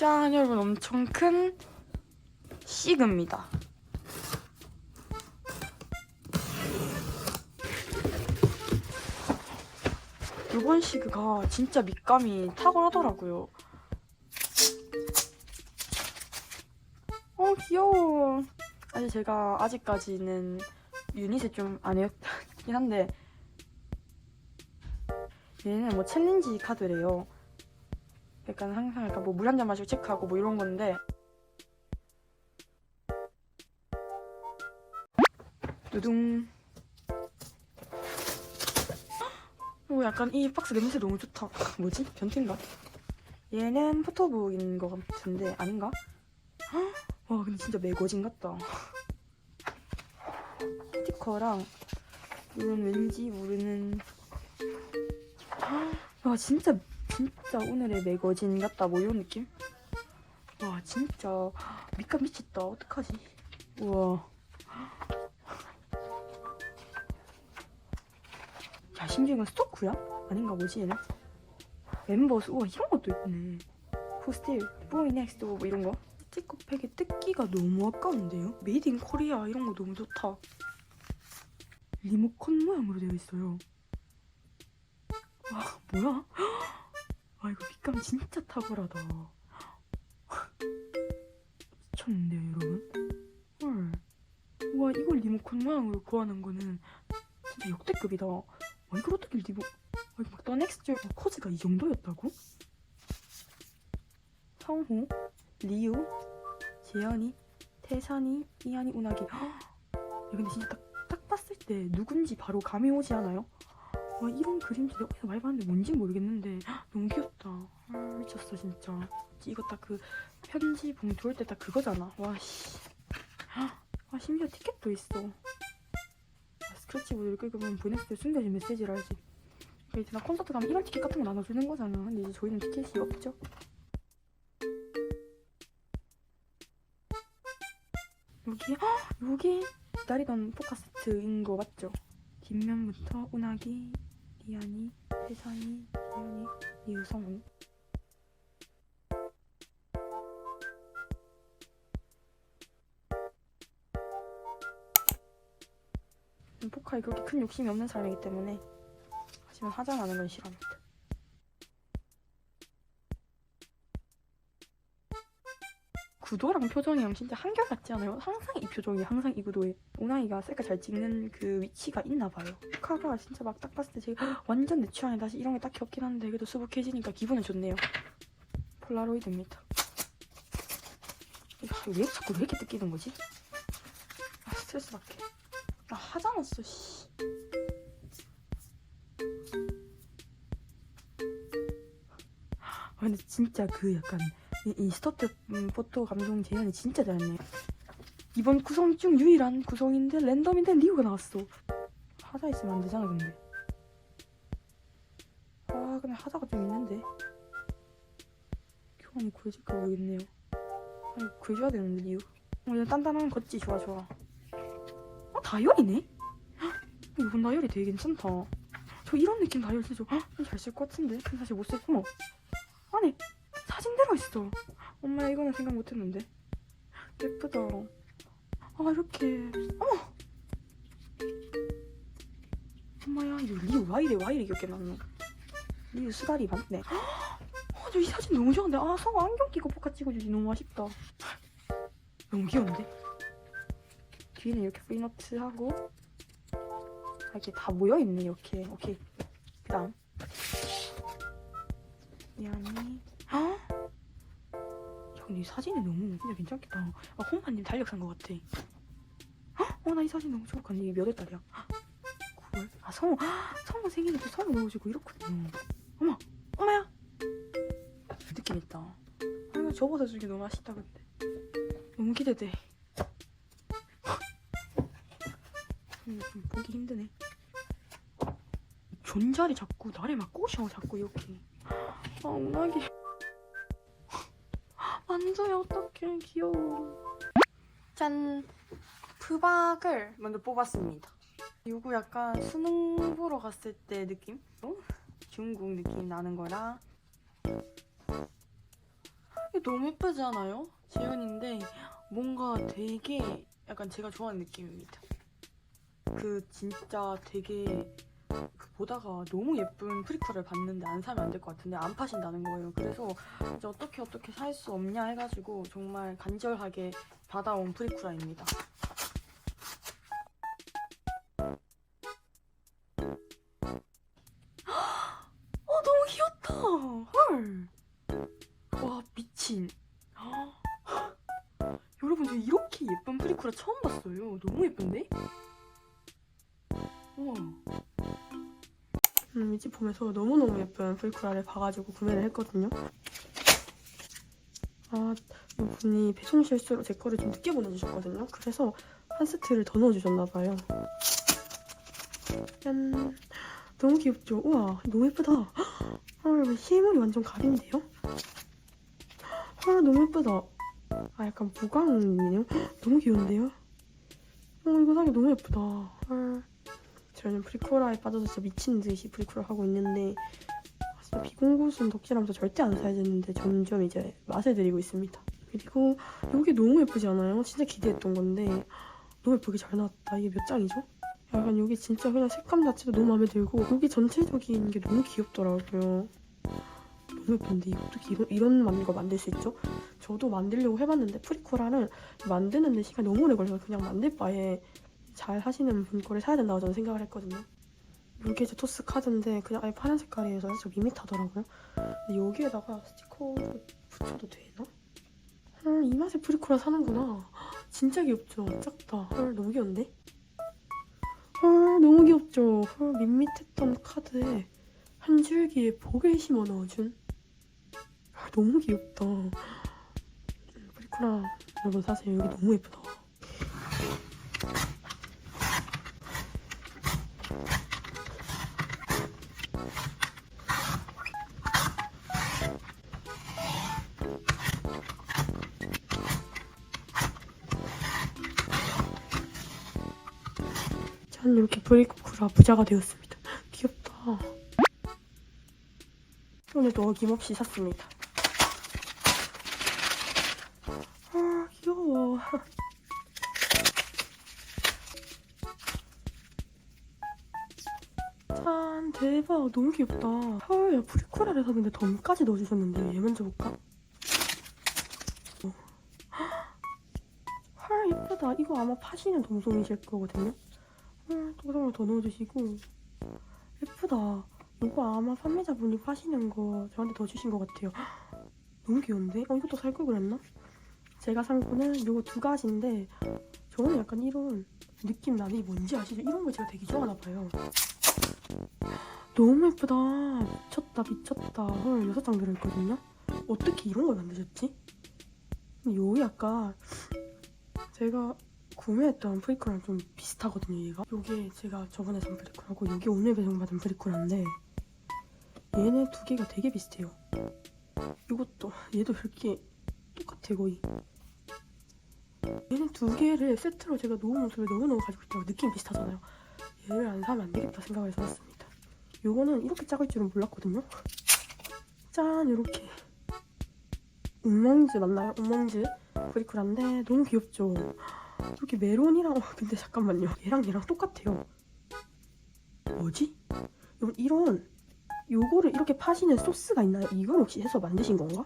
짠 여러분 엄청 큰 시그입니다. 이번 시그가 진짜 밑감이 탁월하더라고요. 어 귀여워. 사실 제가 아직까지는 유닛을 좀안 해왔긴 한데 얘는 뭐 챌린지 카드래요. 약간 항상 약간 뭐 물 한 잔 마시고 체크하고 뭐 이런 건데 두둥 오 약간 이 박스 냄새 너무 좋다 뭐지? 변태인가? 얘는 포토북인 것 같은데 아닌가? 헉, 와 근데 진짜 매거진 같다 스티커랑 이건 왠지 모르는 와 진짜 진짜 오늘의 매거진 같다 뭐 이런 느낌? 와 진짜 밑감 미쳤다 어떡하지? 우와 야 심지어 이건 스토크야? 아닌가 뭐지 얘는? 멤버스 우와 이런 것도 있네 포스틸 보이 넥스트 뭐 이런 거 스티커팩의 뜯기가 너무 아까운데요? 메이드 인 코리아 이런 거 너무 좋다 리모컨 모양으로 되어 있어요 와 뭐야? 밑감 진짜 탁월하다 미쳤는데요 여러분? 헐 와 이걸 리모컨 모양으로 구하는 거는 진짜 역대급이다 와 이걸 어떻게 리모 와 이거 막 더넥스트 코즈가 이 정도였다고? 성호 리우 재현이 태산이 이한이 운하기 야 근데 진짜 딱, 딱 봤을 때 누군지 바로 감이 오지 않아요? 와 이런 그림체 내가 어디서 많이 봤는데 뭔지 모르겠는데. 헉, 너무 귀엽다. 아, 미쳤어 진짜. 이거 딱 그 편지 봉투 올 때 딱 그거잖아. 와씨. 와 심지어 티켓도 있어. 아, 스크래치보드를 긁으면 보냈을 때 숨겨진 메시지를 알지. 그러니까 이제 나 콘서트 가면 이런 티켓 같은 거 나눠주는 거잖아. 근데 이제 저희는 티켓이 없죠. 여기 헉, 여기 기다리던 포카스트인 거 맞죠? 뒷면부터 운하기, 리안이, 태산이, 재현이, 이유성우 포카에 그렇게 큰 욕심이 없는 사람이기 때문에 하지만 화장하는 건 싫어합니다. 구도랑 표정이랑 진짜 한결같지 않아요? 항상 이 표정이 항상 이 구도에 오나이가 셀카 잘 찍는 그 위치가 있나 봐요. 포카가 진짜 막 딱 봤을 때 제가 완전 내 취향에 다시 이런 게 딱히 없긴 한데 그래도 수북해지니까 기분은 좋네요. 폴라로이드입니다. 야, 왜 자꾸 왜 이렇게 뜯기는 거지? 아 스트레스 받게. 아 하자놨어 씨. 아, 근데 진짜 그 약간 이, 이 스토트 음, 포토 감성 재현이 진짜 잘했네. 이번 구성 중 유일한 구성인데 랜덤인데 리우가 나왔어. 하자 있으면 안 되잖아 근데. 아 근데 하자가 좀 있는데. 교환이 구해줄까 모르겠네요. 아니 구해줘야 되는데 리우. 어, 이런 단단한 걷지 좋아 좋아. 어 다이얼이네? 헉, 이번 다이얼이 되게 괜찮다. 저 이런 느낌 다이얼 쓰죠. 잘 쓸 것 같은데. 사실 못 쓸. 어머. 안에 사진 들어있어. 엄마 이거는 생각 못했는데. 예쁘다. 아 이렇게. 어머. 엄마야 이거 리우 와 이래 와 이래 귀엽게 나왔노. 리우 수다리 맞네. 아, 저이 사진 너무 좋은데. 아 성우 안경 끼고 포카 찍어주지 너무 아쉽다. 너무 귀여운데. 뒤에는 이렇게 프리너트 하고 아, 이렇게 다 모여 있네 이렇게. 오케이. 그 다음. 미안해. 이 사진이 너무 진짜 괜찮겠다. 아, 홍만님 달력 산 것 같아. 헉? 어, 나 이 사진 너무 좋아. 언니 몇월 달이야? 9월? 아, 성우. 성우 생일에 또 성우 넣어주고 이렇거든요. 어머, 엄마야. 느낌 있다. 아이고, 접어서 주기 너무 맛있다, 근데. 너무 기대돼. 음, 좀 보기 힘드네. 존자리 자꾸 나를 막 꼬셔, 자꾸 이렇게. 아, 운하기. 만져요, 어떡해. 귀여워. 짠. 푸박을 먼저 뽑았습니다. 이거 약간 수능 보러 갔을 때 느낌? 어? 중국 느낌 나는 거라. 이거 너무 예쁘지 않아요? 재현인데 뭔가 되게 약간 제가 좋아하는 느낌입니다. 그 진짜 되게 그 보다가 너무 예쁜 프리퀄을 봤는데 안 사면 안 될 것 같은데 안 파신다는 거예요. 그래서 이제 어떻게 어떻게 살 수 없냐 해가지고 정말 간절하게 받아온 프리쿠라입니다. 어 너무 귀엽다. 헐. 와 미친. 여러분 저 이렇게 예쁜 프리쿠라 처음 봤어요. 너무 예쁜데? 우와. 음, 이집 보면서 너무너무 예쁜 프리쿠라를 봐가지고 구매를 했거든요. 아, 이분이 배송 실수로 제 거를 좀 늦게 보내주셨거든요. 그래서 한 세트를 더 넣어주셨나봐요. 짠. 너무 귀엽죠? 우와, 너무 예쁘다. 헐, 실물이 완전 가린데요? 헐, 너무 예쁘다. 아, 약간 무광이네요? 너무 귀여운데요? 어, 이거 사기 너무 예쁘다. 헐. 저는 프리코라에 빠져서 진짜 미친 듯이 프리코라 하고 있는데 아, 진짜 비공구순 덕질하면서 절대 안 사야 되는데 점점 이제 맛을 들이고 있습니다. 그리고 여기 너무 예쁘지 않아요? 진짜 기대했던 건데 너무 예쁘게 잘 나왔다. 이게 몇 장이죠? 약간 여기 진짜 그냥 색감 자체도 너무 마음에 들고 여기 전체적인 게 너무 귀엽더라고요. 너무 예쁜데 어떻게 이런, 이런 만- 거 만들 수 있죠? 저도 만들려고 해봤는데 프리코라는 만드는데 시간이 너무 오래 걸려서 그냥 만들 바에 잘 하시는 분 거를 사야 된다고 저는 생각을 했거든요. 제 토스 카드인데 그냥 아예 파란 색깔이어서 살짝 밋밋하더라고요. 근데 여기에다가 스티커를 붙여도 되나? 헐, 이 맛에 프리코라 사는구나. 진짜 귀엽죠? 작다. 헐, 너무 귀여운데? 헐, 너무 귀엽죠? 헐, 밋밋했던 카드에 한 줄기에 복을 심어 넣어준. 헐, 너무 귀엽다. 음, 프리코라 여러분 사세요. 여기 너무 예쁘다. 전 이렇게 브레이크쿠라 부자가 되었습니다. 귀엽다. 오늘도 어김없이 샀습니다. 아 귀여워. 짠 대박 너무 귀엽다. 헐 야, 프리쿠라를 샀는데 덤까지 넣어주셨는데 얘 먼저 볼까? 어. 헐 예쁘다. 이거 아마 파시는 동송이실 거거든요. 음, 동상을 더 넣어주시고 예쁘다. 이거 아마 판매자분이 파시는 거 저한테 더 주신 것 같아요. 너무 귀여운데? 어 이것도 살 걸 그랬나? 제가 산 거는 이거 두 가지인데 저는 약간 이런 느낌 나는 이 뭔지 아시죠? 이런 걸 제가 되게 좋아하나 봐요. 너무 예쁘다. 미쳤다 미쳤다. 헐 여섯 장 들어있거든요. 어떻게 이런 걸 만드셨지? 요 약간 제가 구매했던 프리콜랑 좀 비슷하거든요 얘가. 요게 제가 저번에 산 프리콜하고 요게 오늘 배송받은 프리콜인데 얘네 두 개가 되게 비슷해요. 이것도 얘도 이렇게 똑같아 거의. 얘네 두 개를 세트로 제가 놓은 모습을 너무너무 가지고 싶다고 느낌 비슷하잖아요. 얘를 안 사면 안 되겠다 생각해서 샀습니다. 요거는 이렇게 작을 줄은 몰랐거든요. 짠 이렇게. 운멍즈 맞나요? 운멍즈 프리콜인데 너무 귀엽죠 이렇게 메론이랑 어, 근데 잠깐만요 얘랑 얘랑 똑같아요 뭐지? 이런 요거를 이렇게 파시는 소스가 있나요? 이건 혹시 해서 만드신 건가?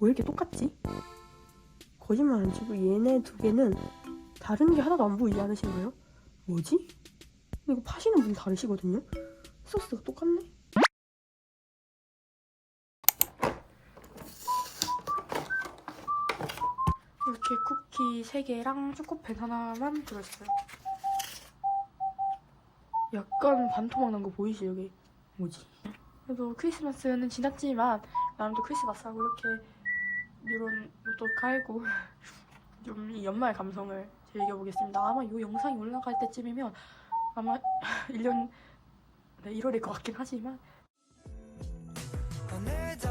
왜 이렇게 똑같지? 거짓말 안 치고 얘네 두 개는 다른 게 하나도 안 보이지 않으신가요? 뭐지? 이거 파시는 분 다르시거든요? 소스가 똑같네? 이렇게 쿠키 3개랑 초코펜 하나만 들어있어요. 약간 반토막 난 거 보이시 여기? 뭐지? 그래도 크리스마스는 지났지만 나름도 크리스마스하고 이렇게 이런 것도 깔고 좀 이 연말 감성을 즐겨보겠습니다. 아마 이 영상이 올라갈 때쯤이면 아마 1년 네, 1월일 것 같긴 하지만 오늘도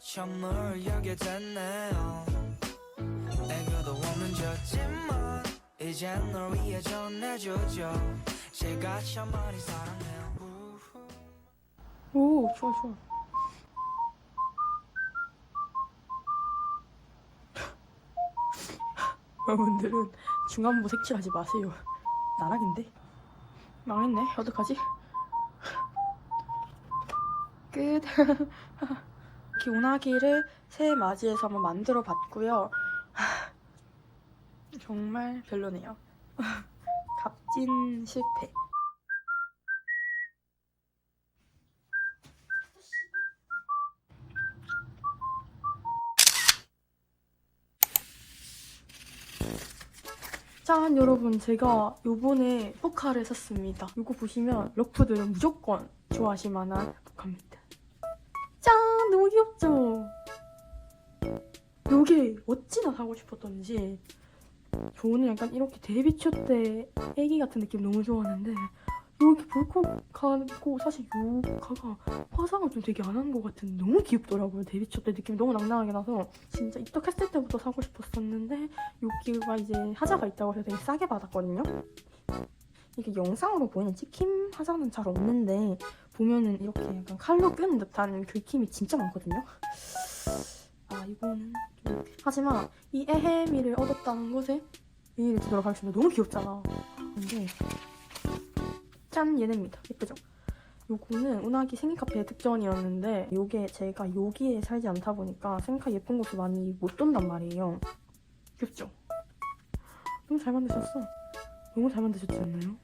선물 여게 됐네요 애교도 없는 졌지만 이젠 널 위해 전해주죠 제가 참 많이 사랑해요. 오 좋아 좋아 여러분들은 중안부 색칠하지 마세요. 나락인데? 망했네. 어떡하지? 끝. 이렇게 운하기를 새해 맞이해서 한번 만들어 봤고요. 정말 별로네요. 값진 실패. 짠 여러분 제가 요번에 포카를 샀습니다. 이거 보시면 러프들은 무조건 좋아하실 만한 포카입니다. 짠 너무 귀엽죠? 요게 어찌나 사고 싶었던지 저는 약간 이렇게 데뷔초 때 애기 같은 느낌 너무 좋아하는데 여기 볼콕하고 사실 요 가가 화장을 좀 되게 안 한 것 같은 너무 귀엽더라고요. 데뷔초 때 느낌이 너무 낭낭하게 나서 진짜 입덕했을 때부터 사고 싶었었는데 여기가 이제 하자가 있다고 해서 되게 싸게 받았거든요. 이게 영상으로 보이는 찍힘 화장은 잘 없는데 보면은 이렇게 약간 칼로 끄는 듯한 긁힘이 진짜 많거든요 아 이거는 좀. 하지만 이 에헤미를 얻었다는 것에 의의를 두도록 하겠습니다. 너무 귀엽잖아. 근데 짠 얘네입니다. 예쁘죠? 요거는 운하기 생일카페 특전이었는데 요게 제가 여기에 살지 않다 보니까 생카 예쁜 곳을 많이 못 돈단 말이에요. 귀엽죠? 너무 잘 만드셨어. 너무 잘 만드셨지 않나요?